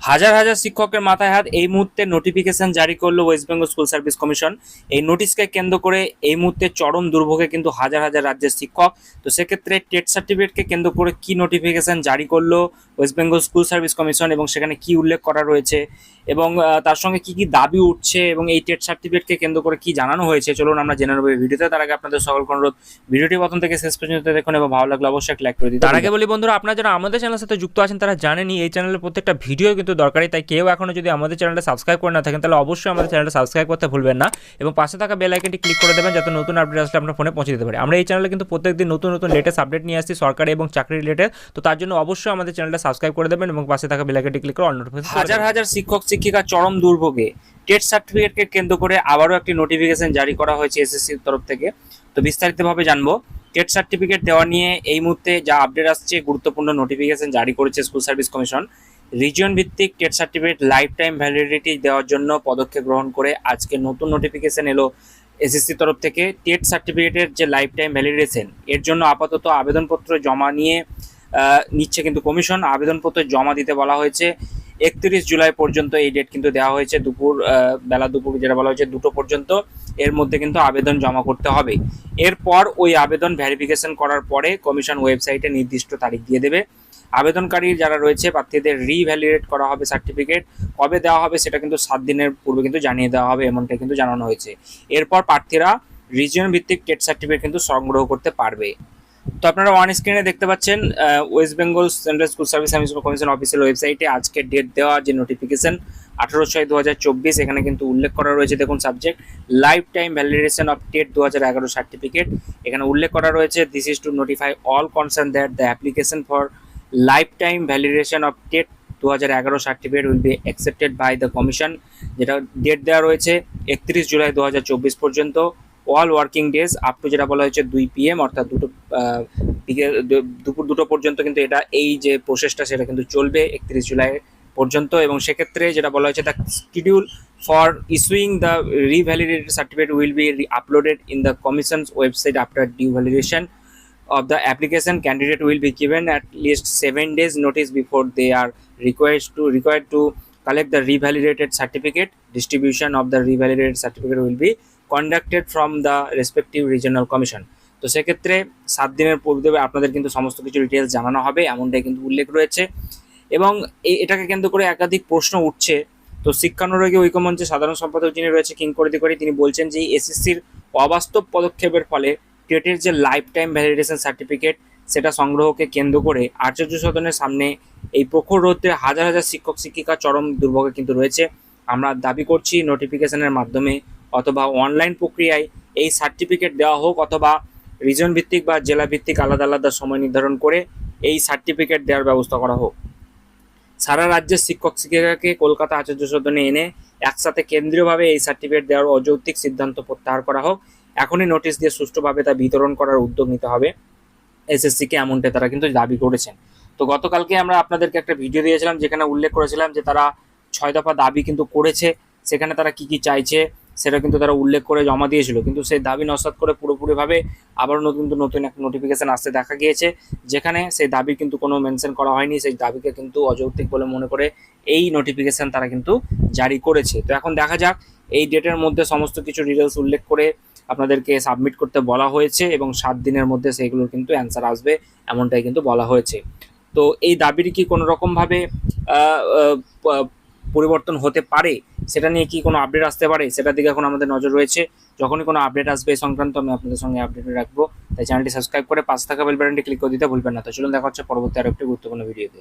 হাজার হাজার শিক্ষকের মাথায় হাত এই মুহূর্তে নোটিফিকেশন জারি করল West Bengal school service commission এই নোটিশকে কেন্দ্র করে এই মুহূর্তে চরম দুর্ভোগে কিন্তু হাজার হাজার রাজ্যের শিক্ষক। তো সেক্ষেত্রে টেট সার্টিফিকেটকে কেন্দ্র করে কি নোটিফিকেশন জারি করল? West Bengal school service commission এবং সেখানে কি উল্লেখ করা রয়েছে এবং তার সঙ্গে কি কি দাবি উঠছে এবং এই টেট সার্টিফিকেটকে কেন্দ্র করে কি জানানো হয়েছে চলুন আমরা জেনে নেব ভিডিওতে। তার আগে আপনাদের সকল অনুরোধ ভিডিওটি প্রথম থেকে শেষ পর্যন্ত দেখুন এবং ভালো লাগলে অবশ্যই লাইক করে দিন তার আগে বলি বন্ধুরা আপনারা যারা আমাদের চ্যানেলের সাথে যুক্ত আছেন তারা জানেনই এই চ্যানেলের প্রত্যেকটা ভিডিও কিন্তু দরকারি তাই কেউ এখনও যদি আমাদের চ্যানেলটা সাবস্ক্রাইব করে না থাকেন তাহলে অবশ্যই আমাদের চ্যানেলটা সাবস্ক্রাইব করতে ভুলবেন না এবং পাশে থাকা বেল আইকনটি ক্লিক করে দেবেন যাতে নতুন আপডেট আসলে আপনার ফোনে পৌঁছে দিতে পারে। আমরা এই চ্যানেলে কিন্তু প্রত্যেকদিন নতুন নতুন লেটেস্ট আপডেট নিয়ে আসছি সরকারি এবং চাকরি রিলেটেড তো তার জন্য অবশ্যই আমাদের চ্যানেলটা সাবস্ক্রাইব করে দেবেন এবং পাশে থাকা বেল আইকনটি ক্লিক করে অল নোটিফিকেশন হাজার হাজার শিক্ষক শিক্ষিকা চরম দুর্ভোগে। টেট সার্টিফিকেটকে কেন্দ্র করে আবারও একটি নোটিফিকেশন জারি করা হয়েছে এসএসসির তরফ থেকে। তো বিস্তারিতভাবে জানব টেট সার্টিফিকেট দেওয়া নিয়ে এই মুহূর্তে যা আপডেট আসছে গুরুত্বপূর্ণ নোটিফিকেশন জারি করেছে স্কুল সার্ভিস কমিশন রিজিয়ন ভিত্তিক TET certificate life time validity দেওয়ার জন্য পদক্ষেপ গ্রহণ করে আজকে নতুন নোটিফিকেশন এলো এসএসসি তরফ থেকে। টেট সার্টিফিকেটের যে লাইফ টাইম ভ্যালিডেশন এর জন্য আপাতত আবেদনপত্র জমা নিয়ে নিচ্ছে কিন্তু কমিশন। আবেদনপত্র জমা দিতে বলা হয়েছে। একত্রিশ জুলাই পর্যন্ত এই ডেট কিন্তু দেওয়া হয়েছে। দুপুর বেলা দুপুর যেটা বলা হয়েছে, দুটো পর্যন্ত। এর মধ্যে কিন্তু আবেদন জমা করতে হবে। এরপর ওই আবেদন ভেরিফিকেশন করার পরে কমিশন ওয়েবসাইটে নির্দিষ্ট তারিখ দিয়ে দেবে। আবেদনকারী যারা রয়েছে, প্রার্থীদের রিভ্যালিডেট করা হবে সার্টিফিকেট কবে দেওয়া হবে সেটা কিন্তু সাত দিনের পূর্বে কিন্তু জানিয়ে দেওয়া হবে, এমনটাই কিন্তু জানানো হয়েছে। এরপর প্রার্থীরা রিজিয়ন ভিত্তিক টেট সার্টিফিকেট কিন্তু সংগ্রহ করতে পারবে। তো আপনারা ওয়ান স্ক্রিনে দেখতে পাচ্ছেন West Bengal central school service commission official ওয়েবসাইটে আজকে ডেট দেওয়া যে নোটিফিকেশন আঠারো ছয় দু এখানে কিন্তু উল্লেখ করা রয়েছে। দেখুন subject life time validation of TET দু হাজার এগারো সার্টিফিকেট এখানে উল্লেখ করা রয়েছে this is to notify all concern that the application for life time validation of TET দু হাজার এগারো certificate will be accepted by the commission যেটা ডেট দেওয়া রয়েছে, একত্রিশ জুলাই দু হাজার চব্বিশ পর্যন্ত। All working days up to যেটা বলা হয়েছে দুই পিএম অর্থাৎ দুটো বিকেল দুপুর দুটো পর্যন্ত কিন্তু এটা এই যে প্রসেসটা সেটা কিন্তু চলবে একত্রিশ জুলাই পর্যন্ত। এবং সেক্ষেত্রে যেটা বলা হয়েছে the schedule for issuing the revalidated certificate will be uploaded in the commission's website after due validation of the application. Candidate will be given at least seven days notice before they are required to to collect the revalidated certificate. Distribution of the revalidated certificate will be conducted from the respective regional commission. তো সেক্ষেত্রে সাত দিনের পূর্বে আপনাদের কিন্তু সমস্ত কিছু details জানানো হবে, এমনটাই কিন্তু উল্লেখ রয়েছে। এবং এটাকে কেন্দ্র করে একাধিক প্রশ্ন উঠছে। তো শিক্ষানুরাগী ঐক্যমঞ্চের সাধারণ সম্পাদক যিনি রয়েছে কিঙ্করিদি করে তিনি বলছেন যে এসএসসির অবাস্তব পদক্ষেপের ফলে টেটের যে লাইফ টাইম ভ্যালিডেশন সার্টিফিকেট সেটা সংগ্রহকে কেন্দ্র করে আচার্য সদনের সামনে এই প্রখর রোধে হাজার হাজার শিক্ষক, শিক্ষিকা চরম দুর্ভোগে কিন্তু রয়েছে। আমরা দাবি করছি নোটিফিকেশনের মাধ্যমে অথবা অনলাইন প্রক্রিয়ায় এই সার্টিফিকেট দেওয়া হোক অথবা রিজন ভিত্তিক বা জেলা ভিত্তিক আলাদা আলাদা সময় নির্ধারণ করে এই সার্টিফিকেট দেওয়ার ব্যবস্থা করা হোক। সারা রাজ্যের শিক্ষক, শিক্ষিকাকে কলকাতা আচার্য সদনে এনে একসাথে কেন্দ্রীয়ভাবে এই সার্টিফিকেট দেওয়ার অযৌক্তিক সিদ্ধান্ত প্রত্যাহার করা হোক। এখনই নোটিশ দিয়ে সুষ্ঠুভাবে তা বিতরণ করার উদ্যোগ নিতে হবে। এসএসসিকে এমনটা তারা কিন্তু দাবি করেছেন। তো গতকালকে আমরা আপনাদেরকে একটা ভিডিও দিয়েছিলাম যেখানে উল্লেখ করেছিলাম যে তারা ছয় দফা দাবি কিন্তু করেছে, সেখানে তারা কি কি চাইছে সেটা কিন্তু তারা উল্লেখ করে জমা দিয়েছিল। কিন্তু সেই দাবি নস্বাত করে পুরোপুরিভাবে আবারও নতুন কিন্তু নতুন একটা নোটিফিকেশন আসতে দেখা গিয়েছে, যেখানে সেই দাবি কিন্তু কোনো মেনশন করা হয়নি, সেই দাবিকে কিন্তু অযৌক্তিক বলে মনে করে এই নোটিফিকেশন তারা কিন্তু জারি করেছে। তো এখন দেখা যাক এই ডেটের মধ্যে সমস্ত কিছু ডিটেলস উল্লেখ করে আপনাদেরকে সাবমিট করতে বলা হয়েছে এবং সাত দিনের মধ্যে সেইগুলোর কিন্তু অ্যান্সার আসবে, এমনটাই কিন্তু বলা হয়েছে। তো এই দাবির কি কোনো রকমভাবে পরিবর্তন হতে পারে? সেটা নিয়ে কি কোনো আপডেট আসতে পারে? সেটার দিকে এখন আমাদের নজর রয়েছে। যখনই কোনো আপডেট আসবে সংক্রান্ত, আমি আপনাদের সঙ্গে আপডেট রাখব। তাই চ্যানেলটি সাবস্ক্রাইব করে পাশে থাকা বেল বাটনটি ক্লিক করে দিতে ভুলবেন না। তো চলুন দেখা হচ্ছে পরবর্তী আরও একটি গুরুত্বপূর্ণ ভিডিওতে